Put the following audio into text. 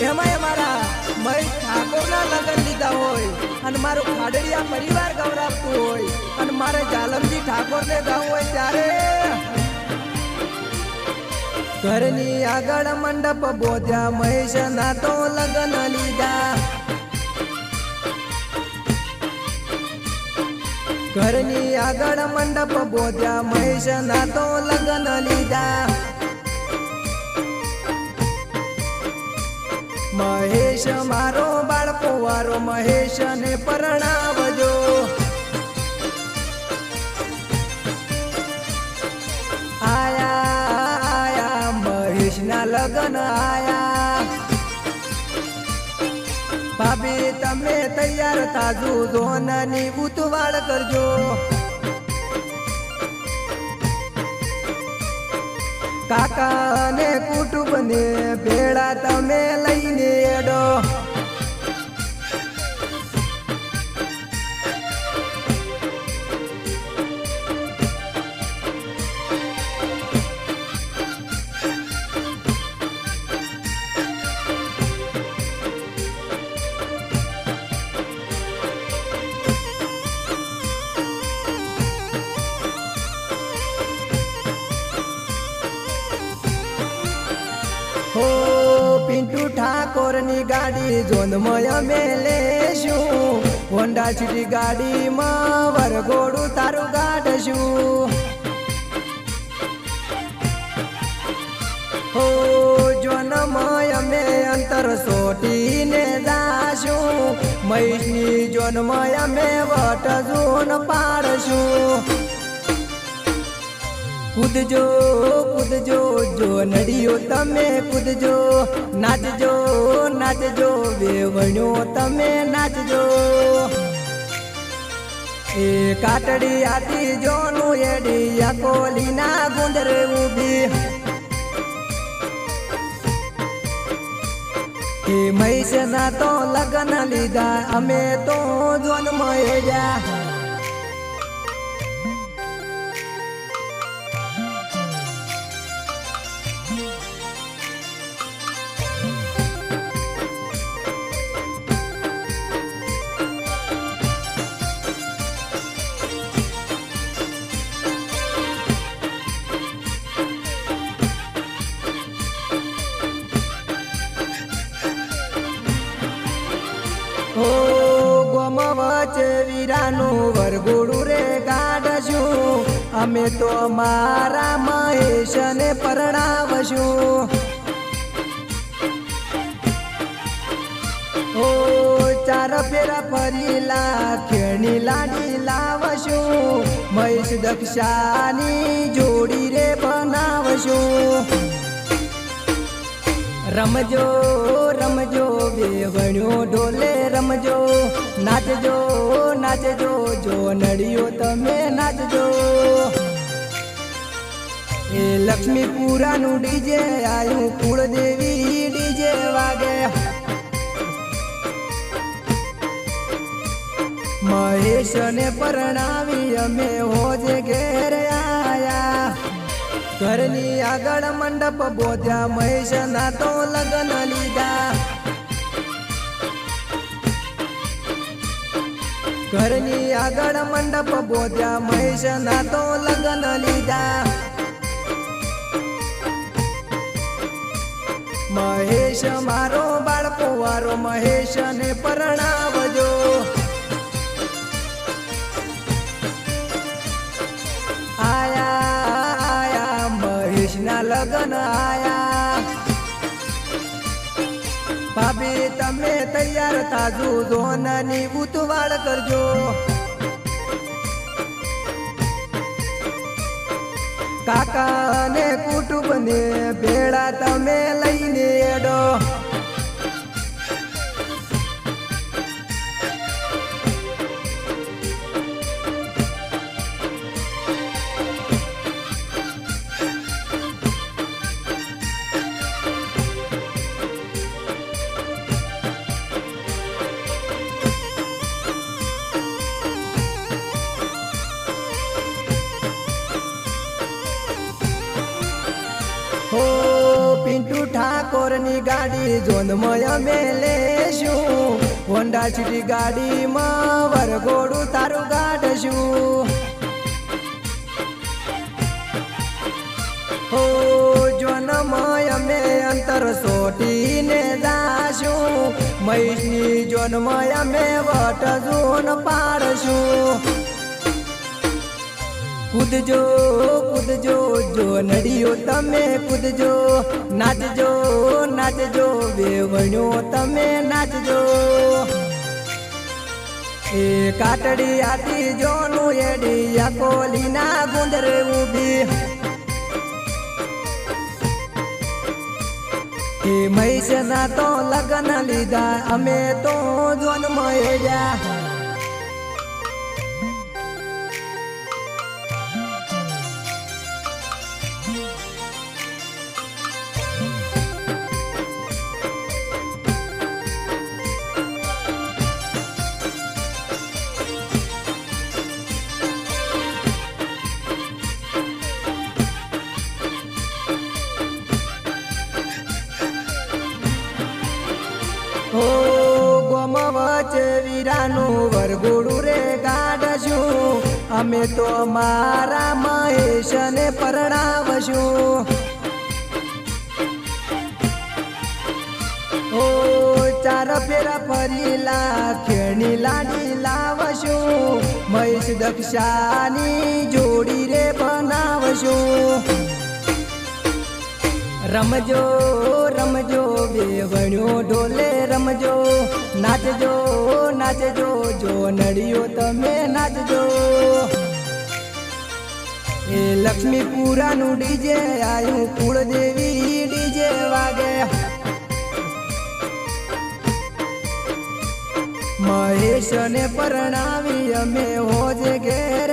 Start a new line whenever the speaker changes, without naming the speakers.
એમાં મારા મય ઠાકોરના લગ્ન લીધા હોય અને મારું ખાડડિયા પરિવાર ગૌરાવતું હોય અને મારે જાલમજી ઠાકોરને ગાવું હોય ત્યારે ઘરની આગળ મંડપ બોધ્યા મહેશ ના તો લગ્ન લીધા. ઘરની આગળ મંડપ બોધ્યા મહેશ ના તો લગ્ન લીધા. મહેશ, મારો બાળકો વારો મહેશ ને પરણાવજો. આયા આયા મહેશ ના લગ્ન આયા. ભાભી, તમે તૈયાર તાજુ ધોનની ઉતવાળ કરજો. કાકા અને કુટુંબને ભેળા તમે લઈને ઠાકોરની ગાડી જોંધમય અમે લેશું હોન્ડા સિટી ગાડીમાં વરઘોડું તારું ગાઢશું હો, જોનમય અમે અંતર સોટીને જાશું મહીની જોનમય અમે વટ જોન પાડશું. કૂદજો કૂદજો, જો નડિયો તમે કૂદજો, નાચજો નાચજો વેવણ્યો તમે નાચજો. એ કાટડી આતી જોનું એડી આ કોલીના ગુંદરે ઊભી. એ મહીસના તો લગ્ન લીધા, અમે તો જોન મળ્યા વચ્ચે વીરાનું વરગોડું રે ગાઢશું અમે તો મારા મહેશને પરણાવશું. ઓ, ચાર ફેરા ફરીલા, ખેણી લાડી લાવશું. મહેશ દક્ષાની જોડી રે બનાવશું. રમજો રમજો, બેવણ્યો ઢોલે રમજો. નાચજો નાચજો, જો નડિયો તમે નાચજો. એ લક્ષ્મીપુરાનું ડીજે, આયું કુળદેવી ડીજે વાગે. મહેશને પરણાવી અમે હોજે ઘેર આયા ઘરની આગળ મંડપ બોધ્યા મહેશ ના તો લગ્ન લીધા. ઘરની આગળ મંડપ બોધ્યા મહેશ ના તો લગ્ન લીધા. મહેશ મારો બાળકો વારો મહેશ ને પરણાવજો લગ્ન આયા. ભાભી, તમે તૈયાર તાજુ ધોનની ઉતવાળ કરજો. કાકા અને કુટુંબને ભેળા તમે લઈને એડો હો ઠાકોર ઠાકોરની ગાડી જોંધમય અમે લેશું હોન્ડા સિટી ગાડીમાં વરઘોડું તારું ગાઢશું હો જોનમય અમે અંતર સોટીને જાશું. મહીની જોનમય અમે વટ જોન પાડશું. કૂદજો કૂદજો જો નડીઓ તમે કૂદજો નાચજો નાચજો બેવણ્યો તમે નાચજો. એ કાટડી આતી જોનું એડી આ કોલીના ગુંદરે ઊભી. એ મહીસના તો લગ્ન લીધા, અમે તો જોન એડ્યા. હો અમે તો મારા મહેશને પરણાવશું ઓ ચાર ફેરા ફરીલા, ખેણી લાડી લાવશું મહેશ દક્ષાની જોડી રે બનાવશું રમજો રમજો બેવણ્યો ઢોલે રમજો, નાચજો નાચજો, જો નડિયો તમે નાચજો. એ લક્ષ્મીપુરાનું ડીજે, આયું કુળદેવી ડીજે વાગે. મહેશને પરણાવી અમે હોજે ઘેર.